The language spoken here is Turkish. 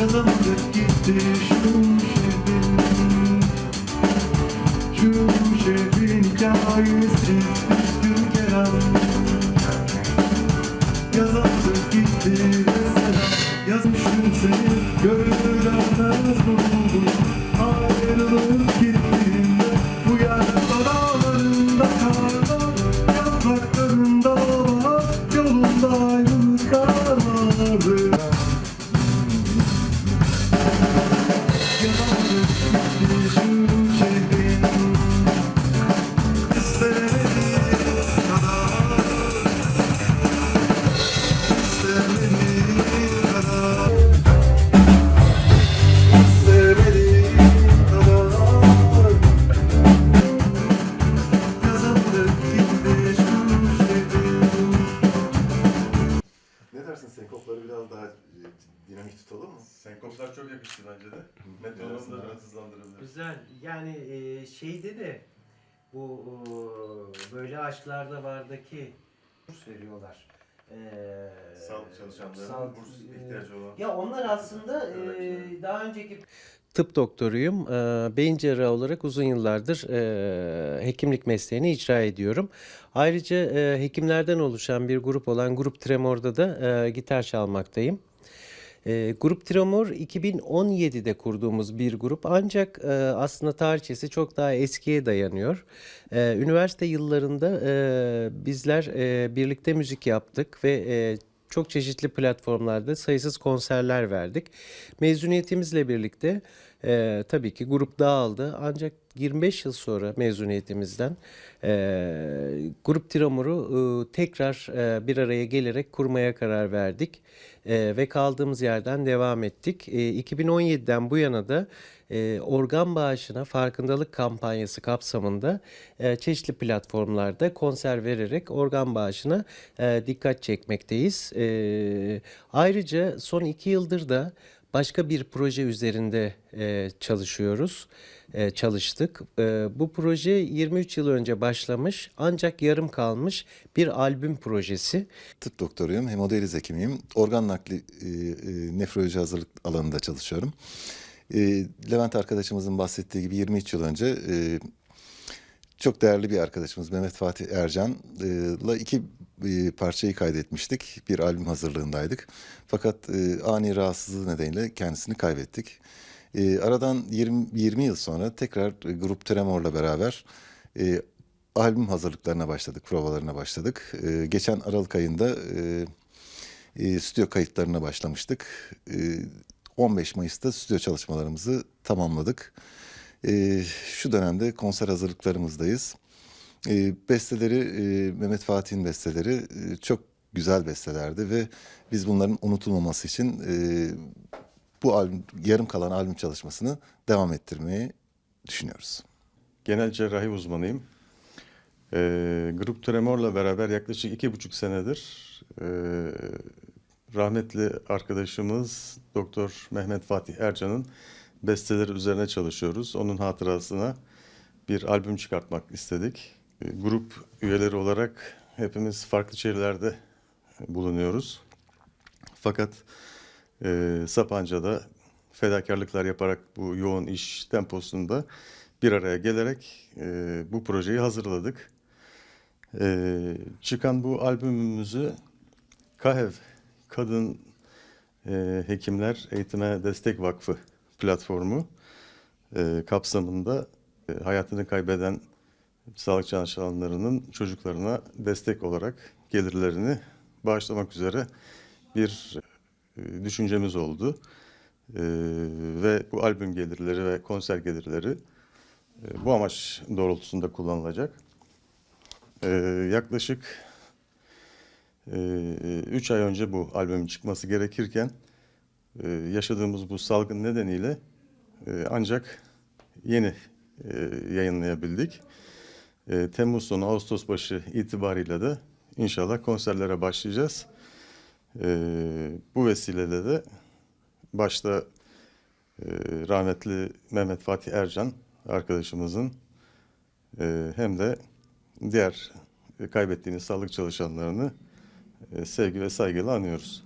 Yazamadık gitti şu şehrin Şu şehrin hikayesi Dün gelen Yazamadık Senkoplar çok yakıştı bence de. Metronomu da biraz hızlandırabilir. Güzel. Yani e, şeyde de bu e, böyle aşklarda vardaki burs veriyorlar. E, Sağlık çalışanlarının sağlık- burs e, ihtiyacı olan. Ya onlar aslında e, daha önceki tıp doktoruyum. E, beyin cerrahı olarak uzun yıllardır e, hekimlik mesleğini icra ediyorum. Ayrıca hekimlerden oluşan bir grup olan Grup Tremor'da da gitar çalmaktayım. E, grup Tremor 2017'de kurduğumuz bir grup ancak e, aslında tarihçesi çok daha eskiye dayanıyor. E, üniversite yıllarında e, bizler e, birlikte müzik yaptık ve e, çok çeşitli platformlarda sayısız konserler verdik. Mezuniyetimizle birlikte e, tabii ki grup dağıldı ancak 25 yıl sonra mezuniyetimizden e, Grup Tiramur'u e, tekrar e, bir araya gelerek kurmaya karar verdik E, ve kaldığımız yerden devam ettik. E, 2017'den bu yana da e, organ bağışına farkındalık kampanyası kapsamında e, çeşitli platformlarda konser vererek organ bağışına e, dikkat çekmekteyiz. E, ayrıca son iki yıldır da başka bir proje üzerinde e, çalışıyoruz, e, çalıştık. E, bu proje 23 yıl önce başlamış ancak yarım kalmış bir albüm projesi. Tıp doktoruyum, hemodiyaliz hekimiyim. Organ nakli, e, e, nefroloji hazırlık alanında çalışıyorum. E, Levent arkadaşımızın bahsettiği gibi 23 yıl önce e, çok değerli bir arkadaşımız Mehmet Fatih Ercan'la iki e, parçayı kaydetmiştik. Bir albüm hazırlığındaydık. Fakat e, ani rahatsızlığı nedeniyle kendisini kaybettik. E, aradan 20, 20 yıl sonra tekrar e, Grup Tremor'la beraber e, albüm hazırlıklarına başladık, provalarına başladık. E, geçen Aralık ayında e, e, stüdyo kayıtlarına başlamıştık. E, 15 Mayıs'ta stüdyo çalışmalarımızı tamamladık. E, şu dönemde konser hazırlıklarımızdayız. E, besteleri, e, Mehmet Fatih'in besteleri e, çok güzel bestelerdi ve biz bunların unutulmaması için e, bu albüm, yarım kalan albüm çalışmasını devam ettirmeyi düşünüyoruz. Genel cerrahi uzmanıyım. Ee, Grup Tremor'la beraber yaklaşık iki buçuk senedir e, rahmetli arkadaşımız Doktor Mehmet Fatih Ercan'ın besteleri üzerine çalışıyoruz. Onun hatırasına bir albüm çıkartmak istedik. E, grup üyeleri olarak hepimiz farklı şehirlerde bulunuyoruz. Fakat e, Sapanca'da fedakarlıklar yaparak bu yoğun iş temposunda bir araya gelerek e, bu projeyi hazırladık. E, çıkan bu albümümüzü KAHEV Kadın e, Hekimler Eğitime Destek Vakfı platformu e, kapsamında e, hayatını kaybeden sağlık çalışanlarının çocuklarına destek olarak gelirlerini bağışlamak üzere bir e, düşüncemiz oldu. E, ve bu albüm gelirleri ve konser gelirleri e, bu amaç doğrultusunda kullanılacak. Yaklaşık 3 ay önce bu albümün çıkması gerekirken yaşadığımız bu salgın nedeniyle ancak yeni yayınlayabildik. E, Temmuz sonu Ağustos başı itibariyle de inşallah konserlere başlayacağız. E, bu vesileyle de başta e, rahmetli Mehmet Fatih Ercan arkadaşımızın e, hem de diğer kaybettiğimiz sağlık çalışanlarını e, sevgi ve saygıyla anıyoruz.